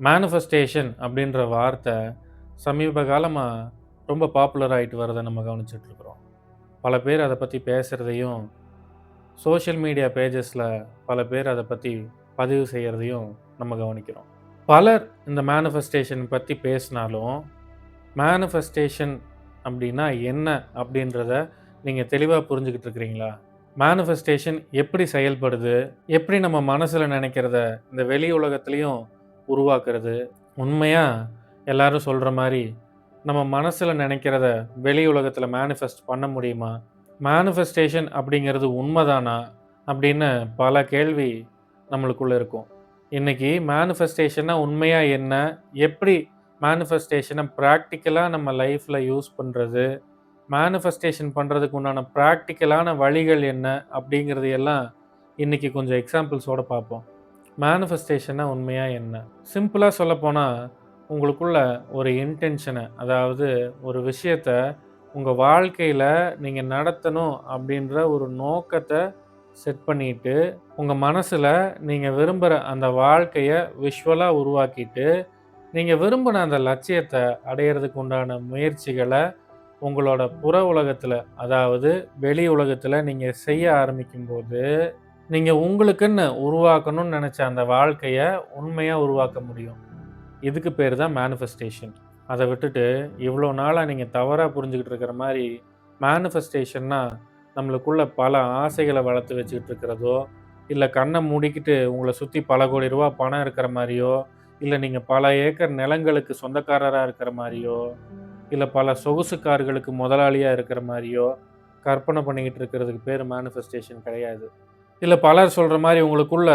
Manifestation அப்படின்ற வார்த்தை சமீப காலமாக ரொம்ப பாப்புலர் ஆகிட்டு வரதை நம்ம கவனிச்சிட்ருக்குறோம். பல பேர் அதை பற்றி பேசுகிறதையும் சோஷியல் மீடியா பேஜஸில் பல பேர் அதை பற்றி பதிவு செய்கிறதையும் நம்ம கவனிக்கிறோம். பலர் இந்த மேனிஃபெஸ்டேஷன் பற்றி பேசினாலும் மேனிஃபெஸ்டேஷன் அப்படின்னா என்ன அப்படின்றத நீங்கள் தெளிவாக புரிஞ்சுக்கிட்டு இருக்கிறீங்களா மேனிஃபெஸ்டேஷன் எப்படி செயல்படுது எப்படி நம்ம மனசில் நினைக்கிறத இந்த வெளி உலகத்துலேயும் உருவாக்குறது. உண்மையாக எல்லாரும் சொல்கிற மாதிரி நம்ம மனசில் நினைக்கிறத வெளி உலகத்தில் மேனிஃபெஸ்ட் பண்ண முடியுமா? மேனிஃபெஸ்டேஷன் அப்படிங்கிறது உண்மைதானா? அப்படின்னு பல கேள்வி நம்மளுக்குள்ளே இருக்கும். இன்றைக்கி மேனிஃபெஸ்டேஷனாக உண்மையாக என்ன? எப்படி மேனிஃபெஸ்டேஷனை ப்ராக்டிக்கலாக நம்ம லைஃப்பில் யூஸ் பண்ணுறது மேனிஃபெஸ்டேஷன் பண்ணுறதுக்கு உண்டான ப்ராக்டிக்கலான வழிகள் என்ன? அப்படிங்கிறது எல்லாம் இன்றைக்கி கொஞ்சம் எக்ஸாம்பிள்ஸோடு பார்ப்போம். மேனிஃபெஸ்டேஷனாக உண்மையாக என்ன? சிம்பிளாக சொல்லப்போனால் உங்களுக்குள்ள ஒரு இன்டென்ஷனை அதாவது ஒரு விஷயத்த உங்கள் வாழ்க்கையில் நீங்கள் நடத்தணும் அப்படின்ற ஒரு நோக்கத்தை செட் பண்ணிட்டு உங்கள் மனசில் நீங்கள் விரும்புகிற அந்த வாழ்க்கையை விஷுவலாக உருவாக்கிட்டு நீங்கள் விரும்பின அந்த லட்சியத்தை அடையிறதுக்கு உண்டான முயற்சிகளை உங்களோட புற உலகத்தில் அதாவது வெளி உலகத்தில் நீங்கள் செய்ய ஆரம்பிக்கும்போது நீங்கள் உங்களுக்குன்னு உருவாக்கணும்னு நினச்ச அந்த வாழ்க்கையை உண்மையாக உருவாக்க முடியும். இதுக்கு பேர் தான் மேனிஃபெஸ்டேஷன் அதை விட்டுட்டு இவ்வளோ நாளாக நீங்கள் தவறாக புரிஞ்சுக்கிட்டு இருக்கிற மாதிரி மேனிஃபெஸ்டேஷன்னா நம்மளுக்குள்ள பல ஆசைகளை வளர்த்து வச்சுக்கிட்டு இருக்கிறதோ இல்லை கண்ணை மூடிக்கிட்டு உங்களை சுற்றி பல கோடி ரூபா பணம் இருக்கிற மாதிரியோ இல்லை நீங்கள் பல ஏக்கர் நிலங்களுக்கு சொந்தக்காரராக இருக்கிற மாதிரியோ இல்லை பல சொகுசு கார்களுக்கு முதலாளியாக இருக்கிற மாதிரியோ கற்பனை பண்ணிக்கிட்டு இருக்கிறதுக்கு பேர் மேனிஃபெஸ்டேஷன் கிடையாது. இல்லை பலர் சொல்கிற மாதிரி உங்களுக்குள்ள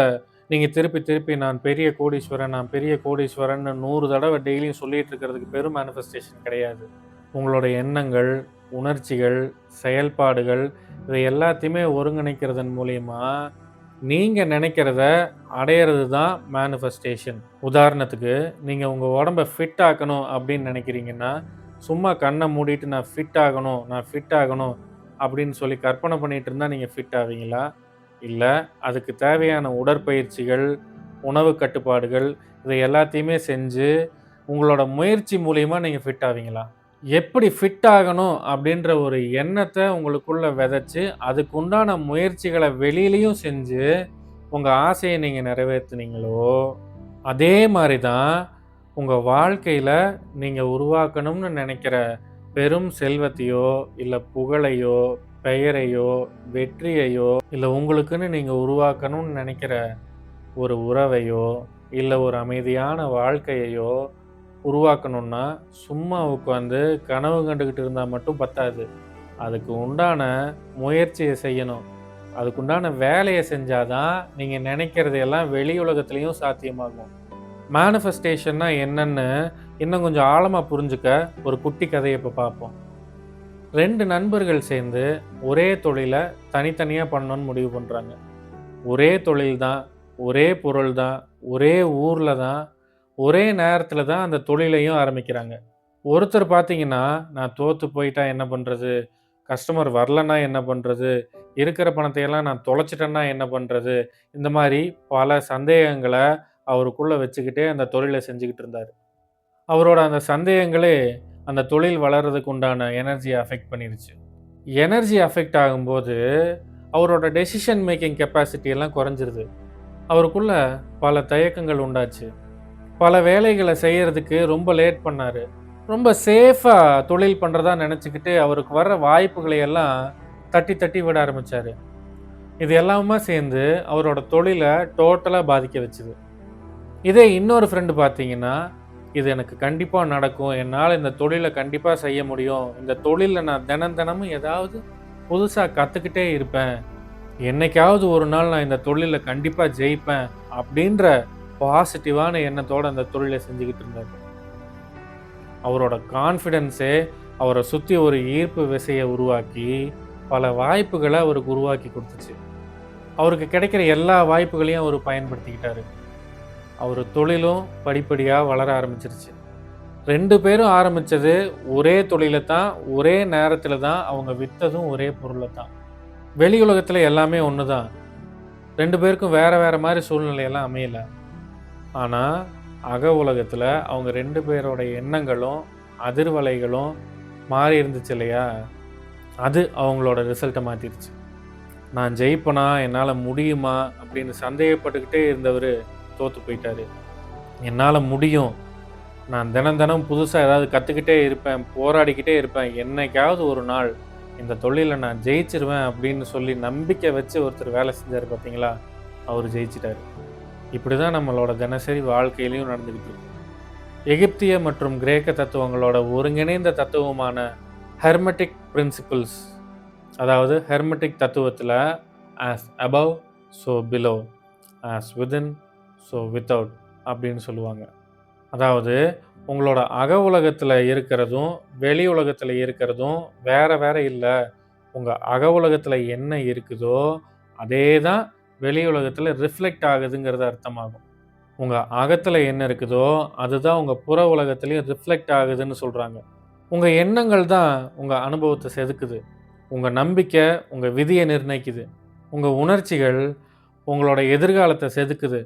நீங்கள் திருப்பி திருப்பி நான் பெரிய கோடீஸ்வரன் நான் பெரிய கோடீஸ்வரன்னு நூறு தடவை டெய்லியும் சொல்லிகிட்டு இருக்கிறதுக்கு பெரும் மேனிஃபெஸ்டேஷன் கிடையாது. உங்களோட எண்ணங்கள் உணர்ச்சிகள் செயல்பாடுகள் இதை எல்லாத்தையுமே ஒருங்கிணைக்கிறதன் மூலயமா நீங்கள் நினைக்கிறத அடையிறது தான் மேனிஃபெஸ்டேஷன் உதாரணத்துக்கு நீங்கள் உங்கள் உடம்பை ஃபிட் ஆக்கணும் அப்படின்னு நினைக்கிறீங்கன்னா சும்மா கண்ணை மூடிட்டு நான் ஃபிட் ஆகணும் நான் ஃபிட் ஆகணும் அப்படின்னு சொல்லி கற்பனை பண்ணிகிட்டு இருந்தால் நீங்கள் ஃபிட் ஆவீங்களா? இல்லை அதுக்கு தேவையான உடற்பயிற்சிகள் உணவு கட்டுப்பாடுகள் இதை எல்லாத்தையுமே செஞ்சு உங்களோட முயற்சி மூலிமா நீங்கள் ஃபிட் ஆவீங்களா? எப்படி ஃபிட் ஆகணும் அப்படின்ற ஒரு எண்ணத்தை உங்களுக்குள்ளே விதைச்சி அதுக்குண்டான முயற்சிகளை வெளியிலையும் செஞ்சு உங்கள் ஆசையை நீங்கள் நிறைவேற்றுனீங்களோ அதே மாதிரி தான் உங்கள் வாழ்க்கையில் நீங்கள் உருவாக்கணும்னு நினைக்கிற பெரும் செல்வத்தையோ இல்லை புகழையோ பெயரையோ வெற்றியையோ இல்லை உங்களுக்குன்னு நீங்கள் உருவாக்கணும்னு நினைக்கிற ஒரு உறவையோ இல்லை ஒரு அமைதியான வாழ்க்கையையோ உருவாக்கணும்னா சும்மா உட்காந்து கனவு கண்டுக்கிட்டு இருந்தால் மட்டும் பத்தாது. அதுக்கு உண்டான முயற்சியை செய்யணும். அதுக்குண்டான வேலையை செஞ்சாதான் நீங்கள் நினைக்கிறதையெல்லாம் வெளி உலகத்துலேயும் சாத்தியமாகும். மேனிஃபெஸ்டேஷன்னா என்னன்னு இன்னும் கொஞ்சம் ஆழமாக புரிஞ்சுக்க ஒரு குட்டி கதையை இப்போ பார்ப்போம். ரெண்டு நண்பர்கள் சேர்ந்து ஒரே தொழிலை தனித்தனியாக பண்ணணும்னு முடிவு பண்ணுறாங்க ஒரே தொழில் தான் ஒரே பொருள் தான் ஒரே ஊரில் தான் ஒரே நேரத்தில் தான் அந்த தொழிலையும் ஆரம்பிக்கிறாங்க. ஒருத்தர் பார்த்தீங்கன்னா நான் தோற்று போயிட்டா என்ன பண்ணுறது கஸ்டமர் வரலன்னா என்ன பண்ணுறது இருக்கிற பணத்தையெல்லாம் நான் தொலைச்சிட்டேன்னா என்ன பண்ணுறது இந்த மாதிரி பல சந்தேகங்களை அவருக்குள்ளே வச்சுக்கிட்டே அந்த தொழிலை செஞ்சுக்கிட்டு இருந்தார். அவரோட அந்த சந்தேகங்களே அந்த தொழில் வளர்கிறதுக்கு உண்டான எனர்ஜியை அஃபெக்ட் பண்ணிருச்சு. எனர்ஜி அஃபெக்ட் ஆகும்போது அவரோட டெசிஷன் மேக்கிங் கெப்பாசிட்டி எல்லாம் குறைஞ்சிருது. அவருக்குள்ள பல தயக்கங்கள் உண்டாச்சு. பல வேலைகளை செய்கிறதுக்கு ரொம்ப லேட் பண்ணார். ரொம்ப சேஃபாக தொழில் பண்ணுறதா நினச்சிக்கிட்டு அவருக்கு வர வாய்ப்புகளை எல்லாம் தட்டி தட்டி விட ஆரம்பித்தார் இது எல்லாமே சேர்ந்து அவரோட தொழிலை டோட்டலாக பாதிக்க வச்சுது. இதே இன்னொரு ஃப்ரெண்டு பார்த்தீங்கன்னா இது எனக்கு கண்டிப்பாக நடக்கும். என்னால் இந்த தொழிலை கண்டிப்பாக செய்ய முடியும். இந்த தொழிலில் நான் தினம் தினமும் ஏதாவது புதுசாக கற்றுக்கிட்டே இருப்பேன். என்னைக்காவது ஒரு நாள் நான் இந்த தொழிலில் கண்டிப்பாக ஜெயிப்பேன் அப்படின்ற பாசிட்டிவான எண்ணத்தோடு அந்த தொழிலை செஞ்சுக்கிட்டு இருந்தார் அவரோட கான்ஃபிடென்ஸே அவரை சுற்றி ஒரு ஈர்ப்பு விசையை உருவாக்கி பல வாய்ப்புகளை அவருக்கு உருவாக்கி கொடுத்துச்சு. அவருக்கு கிடைக்கிற எல்லா வாய்ப்புகளையும் அவர் பயன்படுத்திக்கிட்டாரு. அவர் தொழிலும் படிப்படியாக வளர ஆரம்பிச்சிருச்சு. ரெண்டு பேரும் ஆரம்பித்தது ஒரே தொழிலை தான் ஒரே நேரத்தில் தான் அவங்க விற்றதும் ஒரே பொருளை தான் வெளி உலகத்தில் எல்லாமே ஒன்று தான் ரெண்டு பேருக்கும் வேறு வேறு மாதிரி சூழ்நிலையெல்லாம் அமையலை. ஆனால் அக உலகத்தில் அவங்க ரெண்டு பேரோட எண்ணங்களும் அதிர்வலைகளும் மாறி இருந்துச்சு இல்லையா? அது அவங்களோட ரிசல்ட்டை மாற்றிருச்சு நான் ஜெயிப்பனா என்னால் முடியுமா அப்படின்னு சந்தேகப்பட்டுக்கிட்டே இருந்தவர் தோற்று போயிட்டாரு. என்னால் முடியும். நான் தினம் தினம் புதுசாக ஏதாவது கற்றுக்கிட்டே இருப்பேன் போராடிக்கிட்டே இருப்பேன். என்னைக்காவது ஒரு நாள் இந்த தொழிலில் நான் ஜெயிச்சிருவேன் அப்படின்னு சொல்லி நம்பிக்கை வச்சு ஒருத்தர் வேலை செஞ்சார் பார்த்தீங்களா அவர் ஜெயிச்சிட்டாரு. இப்படி தான் நம்மளோட தினசரி வாழ்க்கையிலையும் நடந்துக்கிட்டு இருக்கு. எகிப்திய மற்றும் கிரேக்க தத்துவங்களோட ஒருங்கிணைந்த தத்துவமான ஹெர்மெட்டிக் பிரின்சிபிள்ஸ் அதாவது ஹெர்மெட்டிக் தத்துவத்தில் as above so below as within so without அப்படின்னு சொல்லுவாங்க. அதாவது உங்களோட அக உலகத்தில் இருக்கிறதும் வெளி உலகத்தில் இருக்கிறதும் வேறு வேறு இல்லை. உங்கள் அக உலகத்தில் என்ன இருக்குதோ அதே தான் வெளி உலகத்தில் ரிஃப்ளெக்ட் ஆகுதுங்கிறது அர்த்தமாகும். உங்கள் அகத்தில் என்ன இருக்குதோ அதுதான் உங்கள் புற உலகத்துலேயும் ரிஃப்ளெக்ட் ஆகுதுன்னு சொல்கிறாங்க உங்கள் எண்ணங்கள் தான் உங்கள் அனுபவத்தை செதுக்குது. உங்கள் நம்பிக்கை உங்கள் விதியை நிர்ணயிக்குது. உங்கள் உணர்ச்சிகள் உங்களோட எதிர்காலத்தை செதுக்குது.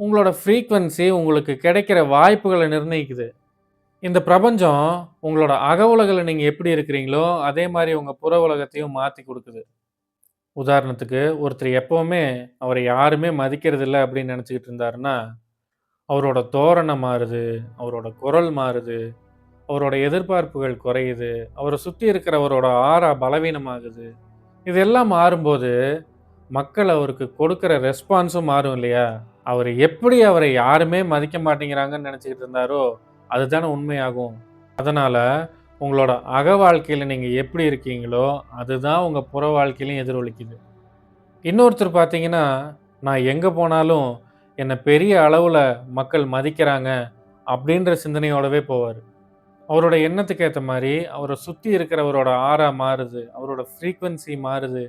உங்களோட ஃப்ரீக்வன்சி உங்களுக்கு கிடைக்கிற வாய்ப்புகளை நிர்ணயிக்குது. இந்த பிரபஞ்சம் உங்களோட அக உலகில் நீங்கள் எப்படி இருக்கிறீங்களோ அதே மாதிரி உங்கள் புற உலகத்தையும் மாற்றி கொடுக்குது. உதாரணத்துக்கு ஒருத்தர் எப்போவுமே அவரை யாருமே மதிக்கிறது இல்லை அப்படின்னு நினச்சிக்கிட்டு இருந்தாருன்னா அவரோட தோரணை மாறுது அவரோட குரல் மாறுது அவரோட எதிர்பார்ப்புகள் குறையுது அவரை சுற்றி இருக்கிறவரோட ஆறா பலவீனமாகுது. இதெல்லாம் மாறும்போது மக்கள் அவருக்கு கொடுக்குற ரெஸ்பான்ஸும் மாறும் இல்லையா? அவர் எப்படி அவரை யாருமே மதிக்க மாட்டேங்கிறாங்கன்னு நினச்சிக்கிட்டு இருந்தாரோ அதுதானே உண்மையாகும். அதனால் உங்களோட அக வாழ்க்கையில் நீங்கள் எப்படி இருக்கீங்களோ அதுதான் உங்கள் புற வாழ்க்கையிலையும் எதிரொலிக்குது. இன்னொருத்தர் பார்த்தீங்கன்னா நான் எங்கே போனாலும் என்னை பெரிய அளவில் மக்கள் மதிக்கிறாங்க அப்படின்ற சிந்தனையோடவே போவார். அவரோட எண்ணத்துக்கு ஏற்ற மாதிரி அவரை சுற்றி இருக்கிறவரோட ஆறா மாறுது அவரோட ஃப்ரீக்குவென்சி மாறுது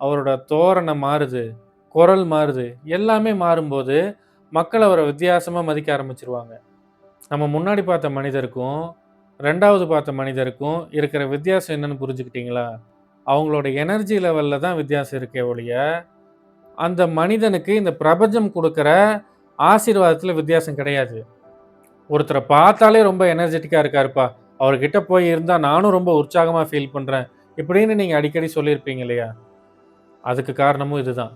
அவரோட தோரணை மாறுது. குரல் மாறுது. எல்லாமே மாறும்போது மக்கள் அவரை வித்தியாசமாக மதிக்க ஆரம்பிச்சிருவாங்க. நம்ம முன்னாடி பார்த்த மனிதருக்கும் ரெண்டாவது பார்த்த மனிதருக்கும் இருக்கிற வித்தியாசம் என்னன்னு புரிஞ்சுக்கிட்டீங்களா? அவங்களோட எனர்ஜி லெவலில் தான் வித்தியாசம் இருக்கே ஒழிய அந்த மனிதனுக்கு இந்த பிரபஞ்சம் கொடுக்குற ஆசீர்வாதத்தில் வித்தியாசம் கிடையாது. ஒருத்தரை பார்த்தாலே ரொம்ப எனர்ஜெட்டிக்காக இருக்காருப்பா. அவர்கிட்ட போய் இருந்தால் நானும் ரொம்ப உற்சாகமாக ஃபீல் பண்ணுறேன் இப்படின்னு நீங்கள் அடிக்கடி சொல்லியிருப்பீங்க இல்லையா? அதுக்கு காரணமும் இதுதான்.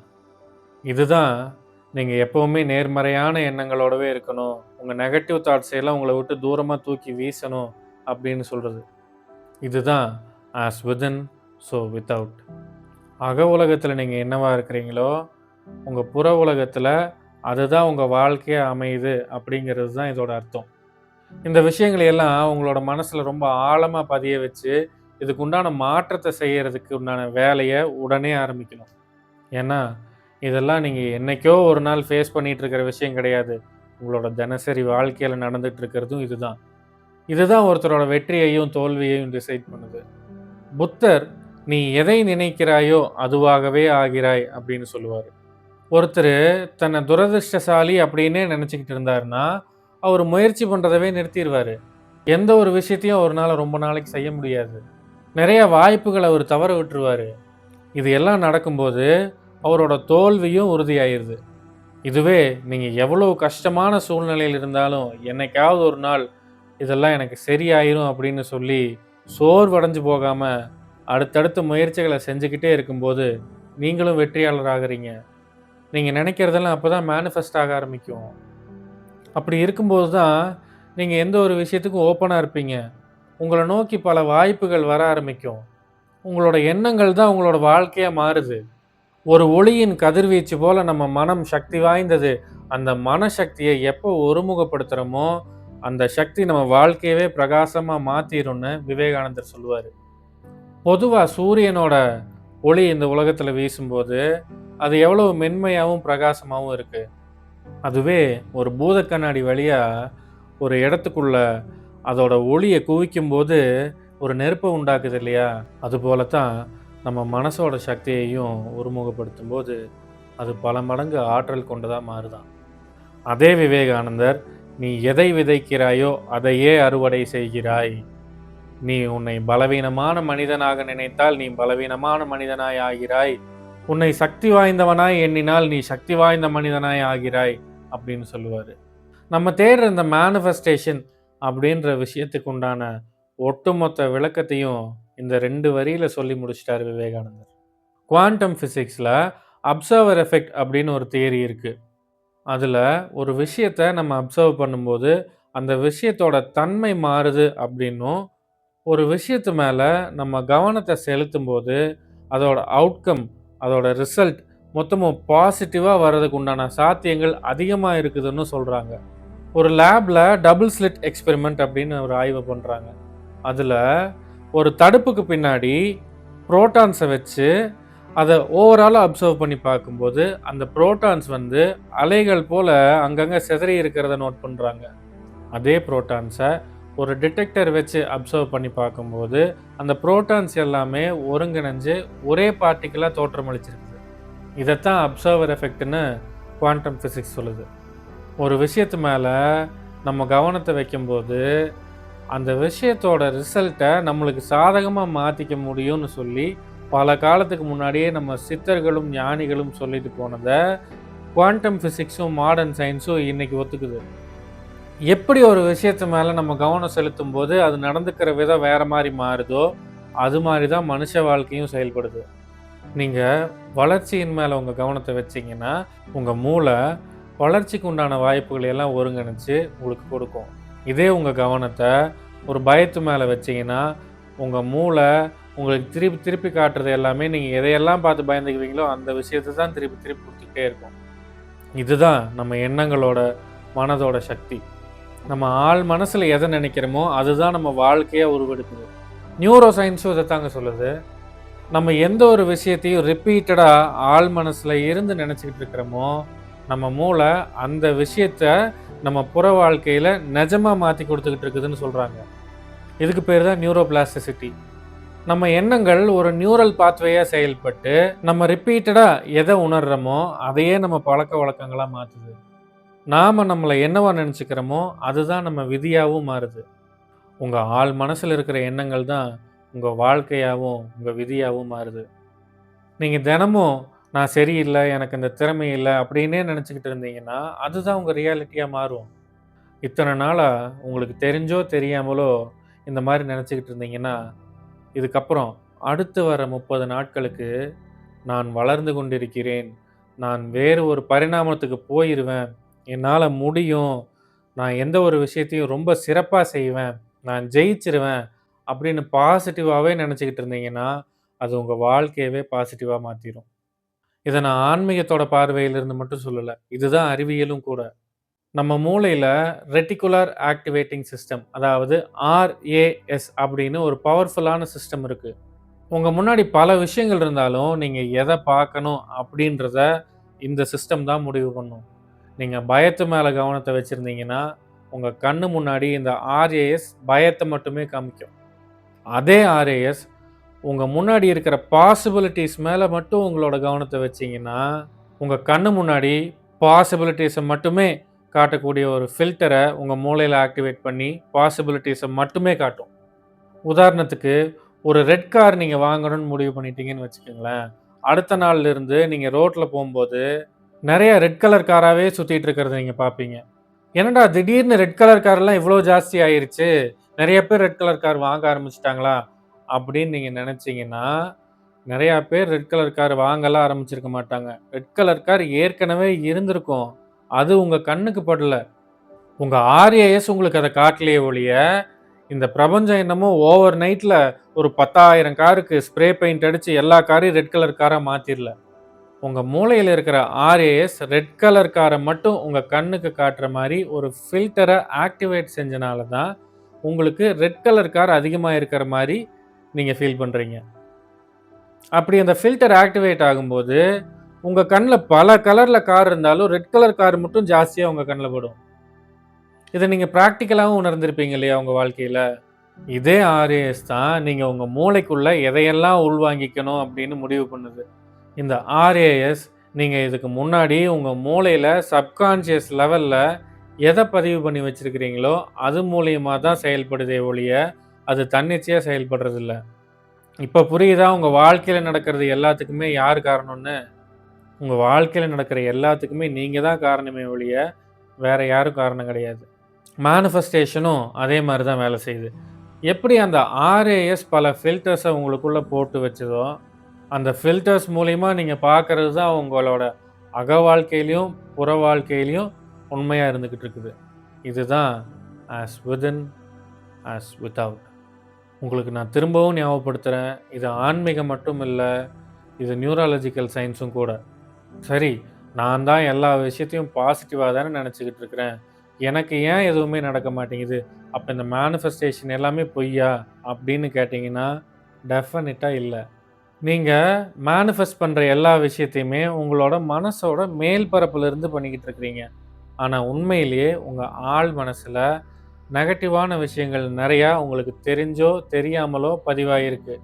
இதுதான் நீங்கள் எப்போவுமே நேர்மறையான எண்ணங்களோடவே இருக்கணும். உங்கள் நெகட்டிவ் தாட்ஸ் எல்லாம் உங்களை விட்டு தூரமாக தூக்கி வீசணும் அப்படின்னு சொல்கிறது இதுதான் ஆஸ் விதின் ஸோ வித்தவுட் அக உலகத்தில் நீங்கள் என்னவா இருக்கிறீங்களோ உங்கள் புற உலகத்தில் அதுதான் உங்கள் வாழ்க்கையை அமையுது அப்படிங்கிறது தான் இதோட அர்த்தம். இந்த விஷயங்களை எல்லாம் உங்களோட மனசில் ரொம்ப ஆழமாக பதிய வச்சு இதுக்கு உண்டான மாற்றத்தை செய்கிறதுக்கு உண்டான வேலையை உடனே ஆரம்பிக்கணும். ஏன்னா இதெல்லாம் நீங்கள் என்னைக்கோ ஒரு நாள் ஃபேஸ் பண்ணிகிட்ருக்கிற விஷயம் கிடையாது. உங்களோட தினசரி வாழ்க்கையில் நடந்துட்டு இதுதான். இதுதான் ஒருத்தரோட வெற்றியையும் தோல்வியையும் டிசைட் பண்ணுது. புத்தர் நீ எதை நினைக்கிறாயோ அதுவாகவே ஆகிறாய் அப்படின்னு சொல்லுவார். ஒருத்தர் தன்னை துரதிருஷ்டசாலி அப்படின்னே நினச்சிக்கிட்டு இருந்தாருன்னா அவர் முயற்சி பண்ணுறதவே நிறுத்திடுவார் எந்த ஒரு விஷயத்தையும் ஒரு நாள் ரொம்ப நாளைக்கு செய்ய முடியாது. நிறைய வாய்ப்புகளை அவர் தவற விட்டுருவார். இது எல்லாம் நடக்கும்போது அவரோட தோல்வியும் உறுதியாயிருது. இதுவே நீங்கள் எவ்வளோ கஷ்டமான சூழ்நிலையில் இருந்தாலும் என்னைக்காவது ஒரு நாள் இதெல்லாம் எனக்கு சரியாயிரும் அப்படின்னு சொல்லி சோர்வடைஞ்சு போகாமல் அடுத்தடுத்த முயற்சிகளை செஞ்சுக்கிட்டே இருக்கும்போது நீங்களும் வெற்றியாளர் ஆகுறீங்க நீங்கள் நினைக்கிறதெல்லாம் அப்போ தான் மேனிஃபெஸ்ட் ஆக ஆரம்பிக்கும். அப்படி இருக்கும்போது தான் நீங்கள் எந்த ஒரு விஷயத்துக்கும் ஓப்பனாக இருப்பீங்க. உங்களை நோக்கி பல வாய்ப்புகள் வர ஆரம்பிக்கும். உங்களோட எண்ணங்கள் தான் உங்களோட வாழ்க்கையாக மாறுது. ஒரு ஒளியின் கதிர்வீச்சு போல நம்ம மனம் சக்தி வாய்ந்தது. அந்த மனசக்தியை எப்போ ஒருமுகப்படுத்துகிறோமோ அந்த சக்தி நம்ம வாழ்க்கையவே பிரகாசமாக மாற்றிடும்னு விவேகானந்தர் சொல்லுவார். பொதுவாக சூரியனோட ஒளி இந்த உலகத்தில் வீசும்போது அது எவ்வளவு மென்மையாகவும் பிரகாசமாகவும் இருக்குது அதுவே ஒரு பூத கண்ணாடி வழியாக ஒரு இடத்துக்குள்ள அதோட ஒளியை குவிக்கும்போது ஒரு நெருப்பை உண்டாக்குது இல்லையா? அதுபோல தான் நம்ம மனசோட சக்தியையும் ஒருமுகப்படுத்தும் போது அது பல மடங்கு ஆற்றல் கொண்டதாக மாறுதான். அதே விவேகானந்தர் நீ எதை விதைக்கிறாயோ அதையே அறுவடை செய்கிறாய். நீ உன்னை பலவீனமான மனிதனாக நினைத்தால் நீ பலவீனமான மனிதனாய் ஆகிறாய். உன்னை சக்தி வாய்ந்தவனாய் எண்ணினால் நீ சக்தி வாய்ந்த மனிதனாய் ஆகிறாய் அப்படின்னு சொல்லுவார். நம்ம தேடுற இந்த மேனிஃபெஸ்டேஷன் அப்படின்ற விஷயத்துக்கு உண்டான ஒட்டுமொத்த விளக்கத்தையும் இந்த ரெண்டு வரியில் சொல்லி முடிச்சிட்டார் விவேகானந்தர். குவாண்டம் ஃபிசிக்ஸில் அப்சர்வர் எஃபெக்ட் அப்படின்னு ஒரு தியரி இருக்குது அதில் ஒரு விஷயத்தை நம்ம அப்சர்வ் பண்ணும்போது அந்த விஷயத்தோட தன்மை மாறுது அப்படின்னும் ஒரு விஷயத்து மேலே நம்ம கவனத்தை செலுத்தும் போது அதோட அவுட்கம் அதோட ரிசல்ட் மொத்தமும் பாசிட்டிவாக வர்றதுக்கு உண்டான சாத்தியங்கள் அதிகமாக இருக்குதுன்னு சொல்கிறாங்க ஒரு லேபில் டபுள் ஸ்லிட் எக்ஸ்பெரிமெண்ட் அப்படின்னு ஒரு ஆய்வு பண்ணுறாங்க அதில் ஒரு தடுப்புக்கு பின்னாடி புரோட்டான்ஸை வச்சு அதை ஓவராலாக அப்சர்வ் பண்ணி பார்க்கும்போது அந்த புரோட்டான்ஸ் வந்து அலைகள் போல் அங்கங்கே சிதறி இருக்கிறத நோட் பண்ணுறாங்க அதே புரோட்டான்ஸை ஒரு டிடெக்டர் வச்சு அப்சர்வ் பண்ணி பார்க்கும்போது அந்த புரோட்டான்ஸ் எல்லாமே ஒருங்கிணைஞ்சு ஒரே பார்ட்டிக்கலாக தோற்றமளிச்சிருக்குது இதைத்தான் அப்சர்வர் எஃபெக்ட்னு குவாண்டம் ஃபிசிக்ஸ் சொல்லுது. ஒரு விஷயத்து மேலே நம்ம கவனத்தை வைக்கும்போது அந்த விஷயத்தோட ரிசல்ட்டை நம்மளுக்கு சாதகமாக மாற்றிக்க முடியும்னு சொல்லி பல காலத்துக்கு முன்னாடியே நம்ம சித்தர்களும் ஞானிகளும் சொல்லிட்டு போனதை குவாண்டம் ஃபிசிக்ஸும் மாடர்ன் சயின்ஸும் இன்னைக்கு ஒத்துக்குது. எப்படி ஒரு விஷயத்து மேலே நம்ம கவனம் செலுத்தும் போது அது நடந்துக்கிற விதம் வேற மாதிரி மாறுதோ அது மாதிரி தான் மனுஷ வாழ்க்கையும் செயல்படுது. நீங்கள் வளர்ச்சியின் மேலே உங்கள் கவனத்தை வச்சிங்கன்னா உங்கள் மூளை வளர்ச்சிக்கு உண்டான வாய்ப்புகளை எல்லாம் ஒருங்கிணைச்சு உங்களுக்கு கொடுக்கும். இதே உங்கள் கவனத்தை ஒரு பயத்து மேலே வச்சிங்கன்னா உங்கள் மூளை உங்களுக்கு திருப்பி திருப்பி காட்டுறது எல்லாமே நீங்கள் எதையெல்லாம் பார்த்து பயந்துக்குவீங்களோ அந்த விஷயத்தை தான் திருப்பி திருப்பி கொடுத்துக்கிட்டே இருக்கும். இதுதான் நம்ம எண்ணங்களோட மனதோட சக்தி. நம்ம ஆள் மனசில் எதை நினைக்கிறோமோ அதுதான் நம்ம வாழ்க்கையாக உருவெடுக்குது. நியூரோ சயின்ஸும் இதை தாங்க சொல்லுது. நம்ம எந்த ஒரு விஷயத்தையும் ரிப்பீட்டடாக ஆள் மனசில் இருந்து நினச்சிக்கிட்டு இருக்கிறோமோ நம்ம மூளை அந்த விஷயத்த நம்ம புற வாழ்க்கையில் நிஜமாக மாற்றி கொடுத்துக்கிட்டு இருக்குதுன்னு சொல்கிறாங்க இதுக்கு பேர் தான் நியூரோ பிளாஸ்டிசிட்டி நம்ம எண்ணங்கள் ஒரு நியூரல் பாத்வேயாக செயல்பட்டு நம்ம ரிப்பீட்டடாக எதை உணர்கிறோமோ அதையே நம்ம பழக்க வழக்கங்களாக மாற்றுது நாம் நம்மளை என்னவா நினச்சிக்கிறோமோ அதுதான் நம்ம விதியாகவும் மாறுது. உங்கள் ஆள் மனசில் இருக்கிற எண்ணங்கள் தான் உங்கள் வாழ்க்கையாகவும் உங்கள் விதியாகவும் மாறுது. நீங்கள் தினமும் நான் சரியில்லை எனக்கு இந்த திறமை இல்லை அப்படின்னே நினச்சிக்கிட்டு இருந்தீங்கன்னா அதுதான் உங்கள் ரியாலிட்டியாக மாறும். இத்தனை நாளாக உங்களுக்கு தெரிஞ்சோ தெரியாமலோ இந்த மாதிரி நினச்சிக்கிட்டு இருந்தீங்கன்னா இதுக்கப்புறம் அடுத்து வர முப்பது நாட்களுக்கு நான் வளர்ந்து கொண்டிருக்கிறேன். நான் வேறு ஒரு பரிணாமத்துக்கு போயிடுவேன் என்னால் முடியும். நான் எந்த ஒரு விஷயத்தையும் ரொம்ப சிறப்பாக செய்வேன். நான் ஜெயிச்சிருவேன் அப்படின்னு பாசிட்டிவாகவே நினச்சிக்கிட்டு இருந்தீங்கன்னா அது உங்கள் வாழ்க்கையவே பாசிட்டிவாக மாற்றிடும் இதை நான் ஆன்மீகத்தோட பார்வையிலிருந்து மட்டும் சொல்லலை இதுதான் அறிவியலும் கூட. நம்ம மூளையில் ரெட்டிகுலர் ஆக்டிவேட்டிங் சிஸ்டம் அதாவது ஆர்ஏஎஸ் அப்படின்னு ஒரு பவர்ஃபுல்லான சிஸ்டம் இருக்குது உங்கள் முன்னாடி பல விஷயங்கள் இருந்தாலும் நீங்கள் எதை பார்க்கணும் அப்படின்றத இந்த சிஸ்டம் தான் முடிவு பண்ணும். நீங்கள் பயத்து மேலே கவனத்தை வச்சுருந்தீங்கன்னா உங்கள் கண்ணு முன்னாடி இந்த ஆர்ஏஎஸ் பயத்தை மட்டுமே காமிக்கும். அதே ஆர்ஏஎஸ் உங்கள் முன்னாடி இருக்கிற பாசிபிலிட்டிஸ் மேலே மட்டும் உங்களோட கவனத்தை வச்சிங்கன்னா உங்கள் கண்ணு முன்னாடி பாசிபிலிட்டிஸை மட்டுமே காட்டக்கூடிய ஒரு ஃபில்டரை உங்கள் மூளையில் ஆக்டிவேட் பண்ணி பாசிபிலிட்டிஸை மட்டுமே காட்டும். உதாரணத்துக்கு ஒரு ரெட் கார் நீங்கள் வாங்கணும்னு முடிவு பண்ணிட்டீங்கன்னு வச்சுக்கோங்களேன். அடுத்த நாள்லேருந்து நீங்கள் ரோட்டில் போகும்போது நிறைய ரெட் கலர் காராகவே சுற்றிட்டு இருக்கிறத நீங்கள் பார்ப்பீங்க. என்னடா திடீர்னு ரெட் கலர் கார்லாம் இவ்வளோ ஜாஸ்தி ஆயிருச்சு? நிறைய பேர் ரெட் கலர் கார் வாங்க ஆரம்பிச்சிட்டாங்களா? அப்படின்னு நீங்கள் நினச்சிங்கன்னா நிறையா பேர் ரெட் கலர் கார் வாங்கலாம் ஆரம்பிச்சிருக்க மாட்டாங்க. ரெட் கலர் கார் ஏற்கனவே இருந்திருக்கும். அது உங்கள் கண்ணுக்கு படல. உங்கள் ஆர்ஏஎஸ் உங்களுக்கு அதை காட்டலையே ஒழிய இந்த பிரபஞ்சம் என்னமோ ஓவர் நைட்டில் ஒரு பத்தாயிரம் காருக்கு ஸ்ப்ரே பெயிண்ட் அடித்து எல்லா காரையும் ரெட் கலர் காராக மாற்றிடல உங்கள் மூளையில் இருக்கிற ஆர்ஏஎஸ் ரெட் கலர் காரை மட்டும் உங்கள் கண்ணுக்கு காட்டுற மாதிரி ஒரு ஃபில்டரை ஆக்டிவேட் செஞ்சனால தான் உங்களுக்கு ரெட் கலர் கார் அதிகமாக இருக்கிற மாதிரி நீங்கள் ஃபீல் பண்ணுறீங்க அப்படி அந்த ஃபில்டர் ஆக்டிவேட் ஆகும்போது உங்கள் கண்ணில் பல கலரில் கார் இருந்தாலும் ரெட் கலர் கார் மட்டும் ஜாஸ்தியாக உங்கள் கண்ணில் படும். இதை நீங்கள் ப்ராக்டிக்கலாகவும் உணர்ந்திருப்பீங்க இல்லையா உங்கள் வாழ்க்கையில்? இதே ஆர்ஏஎஸ் தான் நீங்கள் உங்கள் மூளைக்குள்ளே எதையெல்லாம் உள்வாங்கிக்கணும் அப்படின்னு முடிவு பண்ணுது. இந்த ஆர்ஏஎஸ் நீங்கள் இதுக்கு முன்னாடி உங்கள் மூளையில் சப்கான்ஷியஸ் லெவலில் எதை பதிவு பண்ணி வச்சுருக்கிறீங்களோ அது மூலியமாக தான் செயல்படுதே ஒழிய அது தன்னிச்சையாக செயல்படுறதில்ல இப்போ புரியுதா உங்கள் வாழ்க்கையில் நடக்கிறது எல்லாத்துக்குமே யார் காரணம்னு உங்கள் வாழ்க்கையில் நடக்கிற எல்லாத்துக்குமே நீங்கள் தான் காரணமே ஒழிய வேறு யாரும் காரணம் கிடையாது. மேனிஃபெஸ்டேஷனும் அதே மாதிரி தான் வேலை செய்யுது. எப்படி அந்த ஆர்ஏஎஸ் பல ஃபில்டர்ஸை உங்களுக்குள்ளே போட்டு வச்சதோ, அந்த ஃபில்டர்ஸ் மூலிமா நீங்கள் பார்க்குறது தான் உங்களோட அக வாழ்க்கையிலையும் புற வாழ்க்கையிலையும் உண்மையாக இருந்துக்கிட்டு இருக்குது. இதுதான் ஆஸ் வித்தின், ஆஸ் வித்தவுட். உங்களுக்கு நான் திரும்பவும் ஞாபகப்படுத்துகிறேன் இது ஆன்மீகம் மட்டும் இல்லை இது நியூராலஜிக்கல் சயின்ஸும் கூட. சரி, நான் தான் எல்லா விஷயத்தையும் பாசிட்டிவாக தானே நினச்சிக்கிட்டு இருக்கிறேன். எனக்கு ஏன் எதுவுமே நடக்க மாட்டேங்குது? அப்போ இந்த மேனிஃபெஸ்டேஷன் எல்லாமே பொய்யா? அப்படின்னு கேட்டிங்கன்னா டெஃபினட்டாக இல்லை நீங்கள் மேனிஃபெஸ்ட் பண்ணுற எல்லா விஷயத்தையுமே உங்களோட மனசோட மேல் பரப்புலேருந்து பண்ணிக்கிட்டு இருக்கிறீங்க. ஆனால் உண்மையிலேயே உங்கள் ஆழ் மனசில் நெகட்டிவான விஷயங்கள் நிறையா உங்களுக்கு தெரிஞ்சோ, தெரியாமலோ பதிவாயிருக்கு.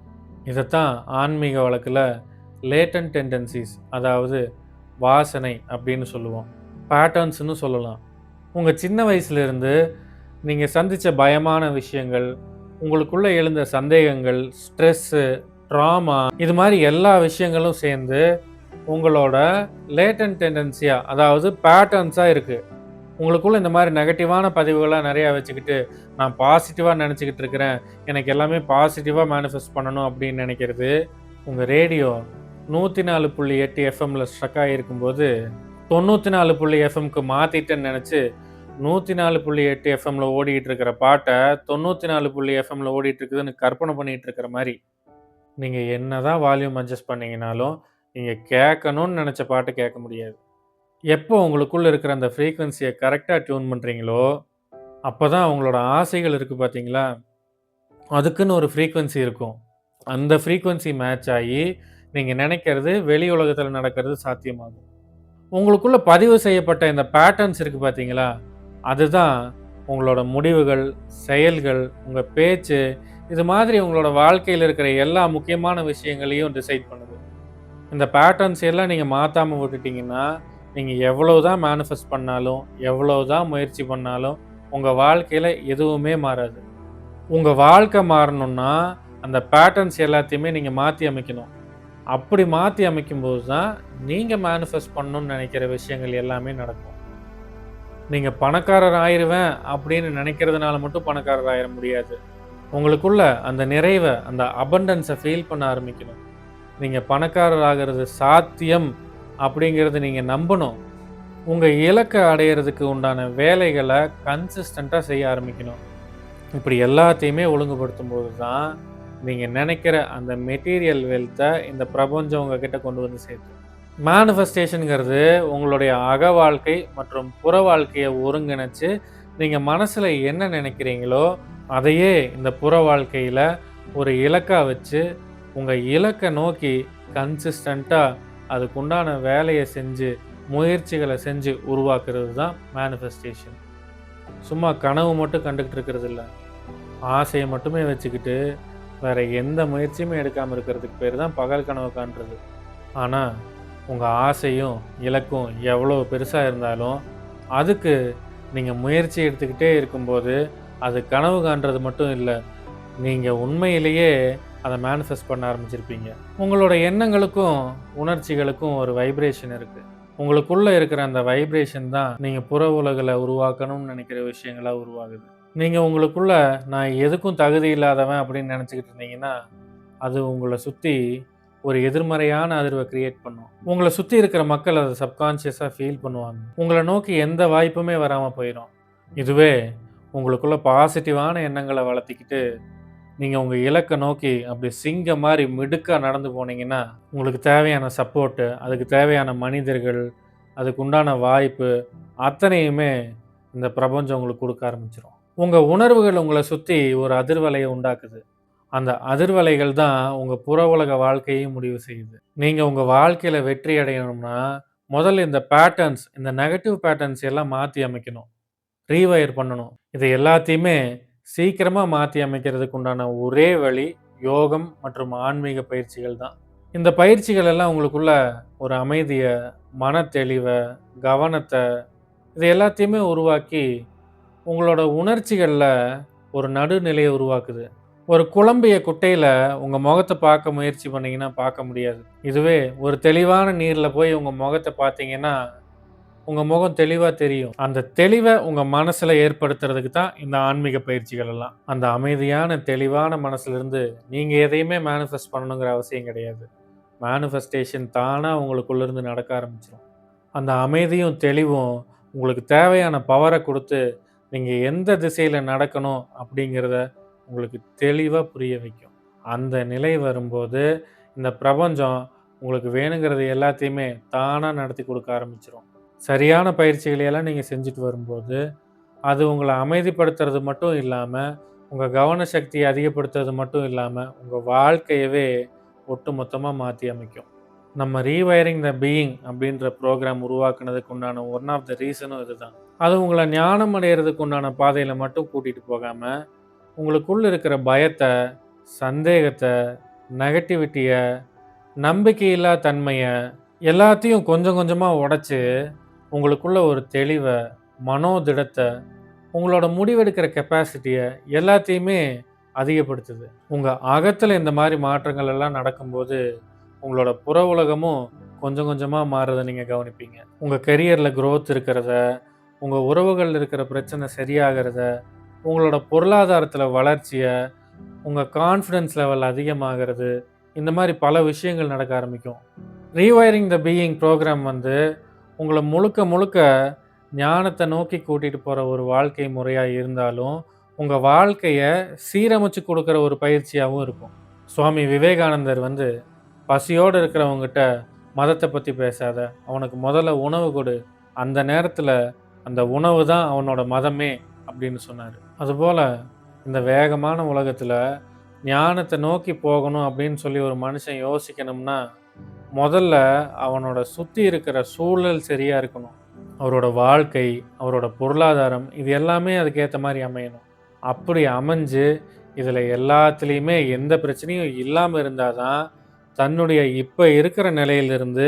இதைத்தான் ஆன்மீக வழக்கில் லேட்டன் டெண்டன்சிஸ் அதாவது வாசனை அப்படின்னு சொல்லுவோம். பேட்டர்ன்ஸ்னு சொல்லலாம். உங்கள் சின்ன வயசுலேருந்து நீங்கள் சந்தித்த பயமான விஷயங்கள், உங்களுக்குள்ளே எழுந்த சந்தேகங்கள், ஸ்ட்ரெஸ்ஸு, ட்ராமா இது மாதிரி எல்லா விஷயங்களும் சேர்ந்து உங்களோட லேட்டன் டெண்டன்சியாக அதாவது பேட்டர்ன்ஸாக இருக்குது உங்களுக்குள்ள இந்த மாதிரி நெகட்டிவான பதிவுகள நிறையா வச்சுக்கிட்டு, நான் பாசிட்டிவாக நினச்சிக்கிட்டு இருக்கிறேன். எனக்கு எல்லாமே பாசிட்டிவாக மேனிஃபெஸ்ட் பண்ணணும் அப்படின்னு நினைக்கிறது உங்கள் ரேடியோ நூற்றி நாலு புள்ளி எட்டு எஃப்எம்மில் ஸ்ட்ரக் ஆகியிருக்கும்போது, 94. எஃப்எம்க்கு மாற்றிட்டேன்னு நினச்சி நூற்றி நாலு புள்ளி எட்டு எஃப்எம்மில் ஓடிட்டு இருக்கிற பாட்ட 94. எஃப்எம்ல ஓடிட்டு இருக்குதுன்னு கற்பனை பண்ணிட்டு இருக்கிற நீங்கள் என்னதான் வால்யூம் அட்ஜஸ்ட் பண்ணீங்கனாலும், நீங்கள் கேட்கணும்னு நினச்ச பாட்டு கேட்க முடியாது. எப்போ உங்களுக்குள்ள இருக்கிற அந்த ஃப்ரீக்வென்சிய கரெக்டாக டியூன் பண்ணுறீங்களோ அப்போ தான் உங்களோட ஆசைகள் இருக்குது பார்த்தீங்களா? அதுக்குன்னு ஒரு ஃப்ரீக்வென்சி இருக்கும். அந்த ஃப்ரீக்வென்சி மேட்ச் ஆகி நீங்கள் நினைக்கிறது வெளி உலகத்தில் நடக்கிறது சாத்தியமாகும். உங்களுக்குள்ளே பதிவு செய்யப்பட்ட இந்த பேட்டர்ன்ஸ் இருக்குது பார்த்தீங்களா? அதுதான் உங்களோட முடிவுகள், செயல்கள், உங்கள் பேச்சு, இது மாதிரி உங்களோட வாழ்க்கையில் இருக்கிற எல்லா முக்கியமான விஷயங்களையும் டிசைட் பண்ணுது. இந்த பேட்டர்ன்ஸ் எல்லாம் நீங்கள் மாற்றாமல் விட்டுட்டீங்கன்னா, நீங்கள் எவ்வளோ தான் மேனிஃபெஸ்ட் பண்ணாலும், எவ்வளோ தான் முயற்சி பண்ணாலும், உங்கள் வாழ்க்கையில் எதுவுமே மாறாது. உங்கள் வாழ்க்கை மாறணும்னா, அந்த பேட்டர்ன்ஸ் எல்லாத்தையுமே நீங்கள் மாற்றி அமைக்கணும். அப்படி மாற்றி அமைக்கும்போது தான், நீங்கள் மேனிஃபெஸ்ட் பண்ணணும்னு நினைக்கிற விஷயங்கள் எல்லாமே நடக்கும். நீங்கள் பணக்காரர் ஆயிடுவேன் அப்படின்னு நினைக்கிறதுனால மட்டும் பணக்காரர் ஆயிட முடியாது. உங்களுக்குள்ள அந்த நிறைவை அந்த அபண்டன்ஸை ஃபீல் பண்ண ஆரம்பிக்கணும். நீங்கள் பணக்காரர் ஆகிறது சாத்தியம் அப்படிங்கிறத நீங்கள் நம்பணும். உங்கள் இலக்கை அடையறதுக்கு உண்டான வேலைகளை கன்சிஸ்டண்ட்டாக செய்ய ஆரம்பிக்கணும். இப்படி எல்லாத்தையுமே ஒழுங்குபடுத்தும் போது தான், நீங்கள் நினைக்கிற அந்த மெட்டீரியல் வெல்த்தை இந்த பிரபஞ்சம் உங்ககிட்ட கொண்டு வந்து சேர்த்து மேனிஃபெஸ்டேஷனுங்கிறது உங்களுடைய அக வாழ்க்கை மற்றும் புற வாழ்க்கையை ஒருங்கிணைச்சு, நீங்கள் மனசில் என்ன நினைக்கிறீங்களோ அதையே இந்த புற வாழ்க்கையில் ஒரு இலக்காக வச்சு, உங்கள் இலக்கை நோக்கி கன்சிஸ்டண்ட்டாக அதுக்குண்டான வேலையை செஞ்சு, முயற்சிகளை செஞ்சு உருவாக்குறது தான் மேனிஃபெஸ்டேஷன். சும்மா கனவு மட்டும் கண்டுக்கிட்டு இருக்கிறது ஆசையை மட்டுமே வச்சுக்கிட்டு, வேற எந்த முயற்சியுமே எடுக்காமல் இருக்கிறதுக்கு பேர் தான் பகல் கனவு காண்றது. ஆனால் உங்கள் ஆசையும், இலக்கும் எவ்வளோ பெருசாக இருந்தாலும், அதுக்கு நீங்கள் முயற்சி எடுத்துக்கிட்டே இருக்கும்போது, அது கனவு காண்றது மட்டும் இல்லை நீங்கள் உண்மையிலேயே அதை மேனிஃபெஸ்ட் பண்ண ஆரம்பிச்சிருப்பீங்க. உங்களோட எண்ணங்களுக்கும், உணர்ச்சிகளுக்கும் ஒரு வைப்ரேஷன் இருக்குது உங்களுக்குள்ளே இருக்கிற அந்த வைப்ரேஷன் தான் நீங்கள் புற உலகில் உருவாக்கணும்னு நினைக்கிற விஷயங்களாக உருவாகுது. நீங்கள் உங்களுக்குள்ள நான் எதுக்கும் தகுதி இல்லாதவன் அப்படின்னு நினச்சிக்கிட்டு இருந்தீங்கன்னா, அது உங்களை சுற்றி ஒரு எதிர்மறையான அதிர்வை கிரியேட் பண்ணும். உங்களை சுற்றி இருக்கிற மக்கள் அதை சப்கான்ஷியஸாக ஃபீல் பண்ணுவாங்க. உங்களை நோக்கி எந்த வாய்ப்புமே வராமல் போயிடும் இதுவே உங்களுக்குள்ள பாசிட்டிவான எண்ணங்களை வளர்த்திக்கிட்டு, நீங்கள் உங்கள் இலக்கை நோக்கி அப்படி சிங்கம் மாதிரி மிடுக்காக நடந்து போனீங்கன்னா, உங்களுக்கு தேவையான சப்போர்ட்டு, அதுக்கு தேவையான மனிதர்கள், அதுக்கு உண்டான வாய்ப்பு அத்தனையுமே இந்த பிரபஞ்சம் உங்களுக்கு கொடுக்க ஆரம்பிச்சிடும் உங்கள் உணர்வுகள் உங்களை சுற்றி ஒரு அதிர்வலையை உண்டாக்குது. அந்த அதிர்வலைகள் தான் உங்கள் புற உலக வாழ்க்கையையும் முடிவு செய்யுது. நீங்கள் உங்கள் வாழ்க்கையில் வெற்றி அடையணும்னா, முதல்ல இந்த பேட்டர்ன்ஸ், இந்த நெகட்டிவ் பேட்டர்ன்ஸ் எல்லாம் மாற்றி அமைக்கணும். ரீவயர் பண்ணணும். இதை எல்லாத்தையுமே சீக்கிரமாக மாற்றி அமைக்கிறதுக்கு உண்டான ஒரே வழி யோகம் மற்றும் ஆன்மீக பயிற்சிகள் தான். இந்த பயிற்சிகள் எல்லாம் உங்களுக்குள்ள ஒரு அமைதியை மன தெளிவை கவனத்தை இது எல்லாத்தையுமே உருவாக்கி, உங்களோட உணர்ச்சிகளில் ஒரு நடுநிலையை உருவாக்குது. ஒரு குழம்பிய குட்டையில் உங்கள் முகத்தை பார்க்க முயற்சி பண்ணீங்கன்னா பார்க்க முடியாது. இதுவே ஒரு தெளிவான நீரில் போய் உங்கள் முகத்தை பார்த்தீங்கன்னா, உங்கள் முகம் தெளிவாக தெரியும். அந்த தெளிவை உங்கள் மனசில் ஏற்படுத்துறதுக்கு தான் இந்த ஆன்மீக பயிற்சிகள் எல்லாம். அந்த அமைதியான தெளிவான மனசுலேருந்து நீங்கள் எதையுமே மேனிஃபெஸ்ட் பண்ணணுங்கிற அவசியம் கிடையாது. மேனிஃபெஸ்டேஷன் தானாக உங்களுக்குள்ளேருந்து நடக்க ஆரம்பிச்சிடும் அந்த அமைதியும் தெளிவும் உங்களுக்கு தேவையான பவரை கொடுத்து நீங்கள் எந்த திசையில் நடக்கணும் அப்படிங்கிறத உங்களுக்கு தெளிவாக புரிய வைக்கும். அந்த நிலை வரும்போது இந்த பிரபஞ்சம் உங்களுக்கு வேணுங்கிறது எல்லாத்தையுமே தானாக நடத்தி கொடுக்க ஆரம்பிச்சிடும் சரியான பயிற்சிகளையெல்லாம் நீங்கள் செஞ்சுட்டு வரும்போது அது உங்களை அமைதிப்படுத்துறது மட்டும் இல்லாமல் உங்கள் கவன சக்தியை அதிகப்படுத்துறது மட்டும் இல்லாமல் உங்கள் வாழ்க்கையவே ஒட்டு மொத்தமாக மாற்றி அமைக்கும். நம்ம ரீவயரிங் த பீயிங் அப்படின்ற ப்ரோக்ராம் உருவாக்குனதுக்கு உண்டான ஒன் ஆஃப் த ரீசனும் இதுதான். அது உங்களை ஞானம் அடையிறதுக்கு உண்டான பாதையில் மட்டும் கூட்டிகிட்டு போகாமல் உங்களுக்குள்ளே இருக்கிற பயத்தை சந்தேகத்தை நெகட்டிவிட்டியை நம்பிக்கையில்லா தன்மையை எல்லாத்தையும் கொஞ்சம் கொஞ்சமாக உடச்சி உங்களுக்குள்ள ஒரு தெளிவை மனோதிடத்தை உங்களோட முடிவெடுக்கிற கெப்பாசிட்டியை எல்லாத்தையுமே அதிகப்படுத்துது. உங்கள் அகத்தில் இந்த மாதிரி மாற்றங்கள் எல்லாம் நடக்கும்போது உங்களோட புற உலகமும் கொஞ்சம் கொஞ்சமாக மாறுறதை நீங்கள் கவனிப்பீங்க. உங்கள் கெரியரில் க்ரோத் இருக்கிறத உங்கள் உறவுகளில் இருக்கிற பிரச்சனை சரியாகிறத உங்களோட பொருளாதாரத்தில் வளர்ச்சியை உங்கள் கான்ஃபிடென்ஸ் லெவல் அதிகமாகிறது இந்த மாதிரி பல விஷயங்கள் நடக்க ஆரம்பிக்கும். ரீவயரிங் த பீயிங் ப்ரோக்ராம் வந்து உங்களை முழுக்க முழுக்க ஞானத்தை நோக்கி கூட்டிகிட்டு போகிற ஒரு வாழ்க்கை முறையாக இருந்தாலும் உங்கள் வாழ்க்கையை சீரமைச்சு கொடுக்குற ஒரு பயிற்சியாகவும் இருக்கும். சுவாமி விவேகானந்தர் வந்து பசியோடு இருக்கிறவங்ககிட்ட மதத்தை பற்றி பேசாத அவனுக்கு முதல்ல உணவு கொடு அந்த நேரத்தில் அந்த உணவு தான் அவனோட மதமே அப்படின்னு சொன்னார். அதுபோல் இந்த வேகமான உலகத்தில் ஞானத்தை நோக்கி போகணும் அப்படின்னு சொல்லி ஒரு மனுஷன் யோசிக்கணும்னா முதல்ல அவனோட சுற்றி இருக்கிற சூழல் சரியாக இருக்கணும். அவரோட வாழ்க்கை அவரோட பொருளாதாரம் இது எல்லாமே அதுக்கேற்ற மாதிரி அமையணும். அப்படி அமைஞ்சு இதில் எல்லாத்துலேயுமே எந்த பிரச்சனையும் இல்லாமல் இருந்தால் தான் தன்னுடைய இப்போ இருக்கிற நிலையிலிருந்து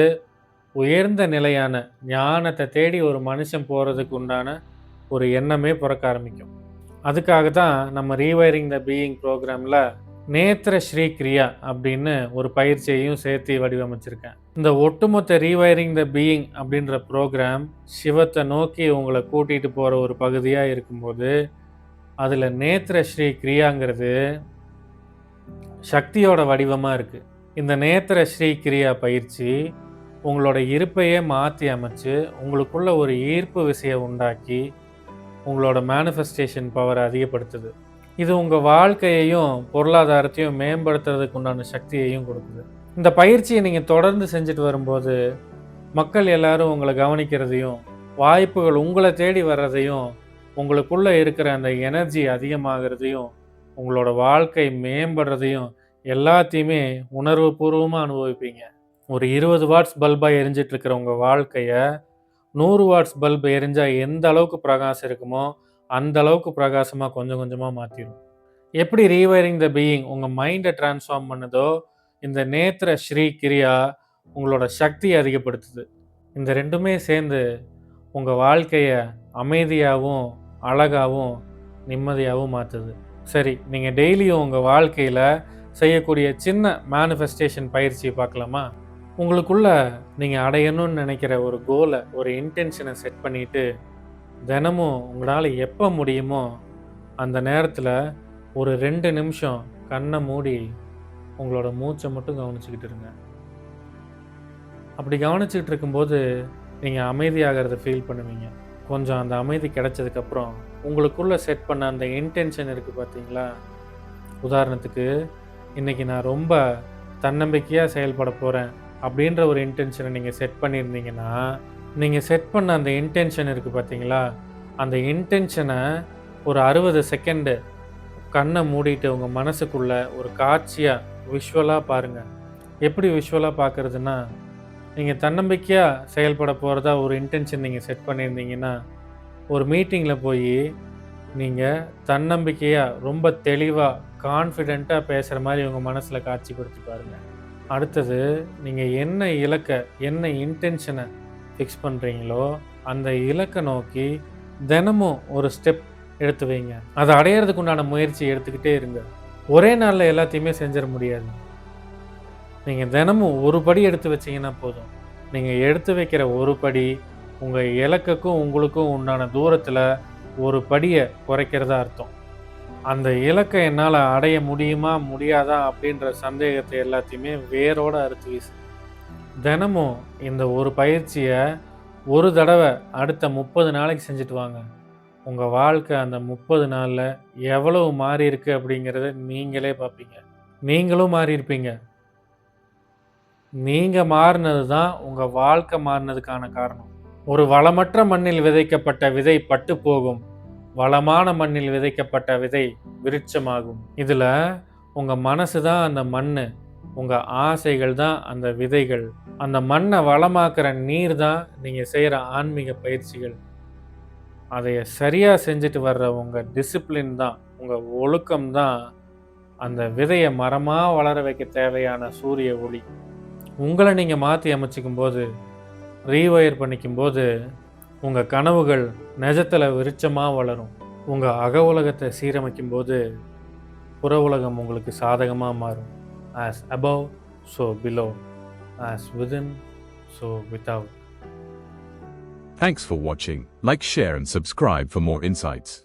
உயர்ந்த நிலையான ஞானத்தை தேடி ஒரு மனுஷன் போகிறதுக்கு உண்டான ஒரு எண்ணமே பிறக்க ஆரம்பிக்கும். அதுக்காக தான் நம்ம ரீவைரிங் த பீயிங் ப்ரோக்ராமில் நேத்திர ஸ்ரீ கிரியா அப்படின்னு ஒரு பயிற்சியையும் சேர்த்து வடிவமைச்சிருக்கேன். இந்த ஒட்டுமொத்த ரீவைரிங் த பீயிங் அப்படின்ற ப்ரோக்ராம் சிவத்தை நோக்கி உங்களை கூட்டிகிட்டு போகிற ஒரு பகுதியாக இருக்கும்போது அதில் நேத்திர ஸ்ரீ கிரியாங்கிறது சக்தியோட வடிவமாக இருக்குது இந்த நேத்திர ஸ்ரீ கிரியா பயிற்சி உங்களோட இருப்பையே மாற்றி அமைச்சு உங்களுக்குள்ள ஒரு ஈர்ப்பு விசையை உண்டாக்கி உங்களோட மேனிஃபெஸ்டேஷன் பவரை அதிகப்படுத்துது. இது உங்கள் வாழ்க்கையையும் பொருளாதாரத்தையும் மேம்படுத்துறதுக்கு உண்டான சக்தியையும் கொடுக்குது. இந்த பயிற்சியை நீங்கள் தொடர்ந்து செஞ்சுட்டு வரும்போது மக்கள் எல்லாரும் உங்களை கவனிக்கிறதையும் வாய்ப்புகள் உங்களை தேடி வர்றதையும் உங்களுக்குள்ளே இருக்கிற அந்த எனர்ஜி அதிகமாகிறதையும் உங்களோட வாழ்க்கை மேம்படுறதையும் எல்லாத்தையுமே உணர்வு பூர்வமாக அனுபவிப்பீங்க. ஒரு இருபது வாட்ஸ் பல்பாக எரிஞ்சிட்ருக்கிற உங்கள் வாழ்க்கையை நூறு வாட்ஸ் பல்ப் எரிஞ்சால் எந்த அளவுக்கு பிரகாசம் இருக்குமோ அந்த அளவுக்கு பிரகாசமாக கொஞ்சம் கொஞ்சமாக மாற்றிடும் எப்படி ரீவைரிங் த பீயிங் உங்கள் மைண்டை டிரான்ஸ்ஃபார்ம் பண்ணுதோ இந்த நேத்திர ஸ்ரீ கிரியா உங்களோட சக்தியை அதிகப்படுத்துது. இந்த ரெண்டுமே சேர்ந்து உங்கள் வாழ்க்கையை அமைதியாகவும் அழகாகவும் நிம்மதியாகவும் மாற்றுது சரி நீங்கள் டெய்லியும் உங்கள் வாழ்க்கையில் செய்யக்கூடிய சின்ன மேனிஃபெஸ்டேஷன் பயிற்சியை பார்க்கலாமா? உங்களுக்குள்ள நீங்கள் அடையணும்னு நினைக்கிற ஒரு கோலை ஒரு இன்டென்ஷனை செட் பண்ணிவிட்டு தினமும் உங்களால் எப்போ முடியுமோ அந்த நேரத்தில் ஒரு ரெண்டு நிமிஷம் கண்ணை மூடி உங்களோட மூச்சை மட்டும் கவனிச்சுக்கிட்டு இருங்க. அப்படி கவனிச்சுக்கிட்டு இருக்கும்போது நீங்கள் அமைதியாகிறத ஃபீல் பண்ணுவீங்க. கொஞ்சம் அந்த அமைதி கிடைச்சதுக்கப்புறம் உங்களுக்குள்ளே செட் பண்ண அந்த இன்டென்ஷன் இருக்குது பார்த்தீங்களா உதாரணத்துக்கு இன்றைக்கி நான் ரொம்ப தன்னம்பிக்கையாக செயல்பட போகிறேன் அப்படின்ற ஒரு இன்டென்ஷனை நீங்கள் செட் பண்ணியிருந்தீங்கன்னா நீங்கள் செட் பண்ண அந்த இன்டென்ஷன் இருக்குது பார்த்தீங்களா அந்த இன்டென்ஷனை ஒரு அறுபது செகண்டு கண்ணை மூடிட்டு உங்கள் மனசுக்குள்ளே ஒரு காட்சியாக விஷுவலாக பாருங்கள் எப்படி விஷுவலாக பார்க்குறதுன்னா நீங்கள் தன்னம்பிக்கையாக செயல்பட போகிறதா ஒரு இன்டென்ஷன் நீங்கள் செட் பண்ணியிருந்தீங்கன்னா ஒரு மீட்டிங்கில் போய் நீங்கள் தன்னம்பிக்கையாக ரொம்ப தெளிவாக கான்ஃபிடெண்ட்டாக பேசுகிற மாதிரி உங்கள் மனசில் காட்சிப்படுத்தி பாருங்கள் அடுத்தது நீங்கள் என்ன இலக்கை என்ன இன்டென்ஷனை ஃபிக்ஸ் பண்ணுறீங்களோ அந்த இலக்கை நோக்கி தினமும் ஒரு ஸ்டெப் எடுத்து வைங்க. அதை அடையிறதுக்கு உண்டான முயற்சி எடுத்துக்கிட்டே இருங்க. ஒரே நாளில் எல்லாத்தையுமே செஞ்சிட முடியாது. நீங்கள் தினமும் ஒரு படி எடுத்து வச்சீங்கன்னா போதும். நீங்கள் எடுத்து வைக்கிற ஒரு படி உங்கள் இலக்குக்கும் உங்களுக்கும் உண்டான தூரத்தில் ஒரு படியை குறைக்கிறதா அர்த்தம். அந்த இலக்கை என்னால் அடைய முடியுமா முடியாதா அப்படின்ற சந்தேகத்தை எல்லாத்தையுமே வேரோடு அறுத்து வீசு. தினமும் இந்த ஒரு பயிற்சியை ஒரு தடவை அடுத்த முப்பது நாளைக்கு செஞ்சுட்டு வாங்க. உங்கள் வாழ்க்கை அந்த முப்பது நாளில் எவ்வளவு மாறி இருக்கு அப்படிங்கிறத நீங்களே பார்ப்பீங்க நீங்களும் மாறி இருப்பீங்க. நீங்கள் மாறினது தான் உங்கள் வாழ்க்கை மாறினதுக்கான காரணம். ஒரு வளமற்ற மண்ணில் விதைக்கப்பட்ட விதை பட்டு போகும். வளமான மண்ணில் விதைக்கப்பட்ட விதை விருட்சமாகும். இதில் உங்கள் மனசு தான் அந்த மண்ணு. உங்கள் ஆசைகள் தான் அந்த விதைகள். அந்த மண்ணை வளமாக்குற நீர் தான் நீங்கள் செய்கிற ஆன்மீக பயிற்சிகள். அதை சரியாக செஞ்சுட்டு வர்ற உங்கள் டிசிப்ளின் தான் உங்கள் ஒழுக்கம் தான் அந்த விதையை மரமாக வளர வைக்க தேவையான சூரிய ஒளி. உங்களை நீங்கள் மாற்றி அமைச்சிக்கும் போது ரீவயர் பண்ணிக்கும் போது உங்கள் கனவுகள் நிஜத்தில் விருச்சமாக வளரும். உங்கள் அக உலகத்தை சீரமைக்கும் போது புற உலகம் உங்களுக்கு சாதகமாக மாறும். as above, so below, as within, so without. Thanks for watching. Like, share, and subscribe for more insights.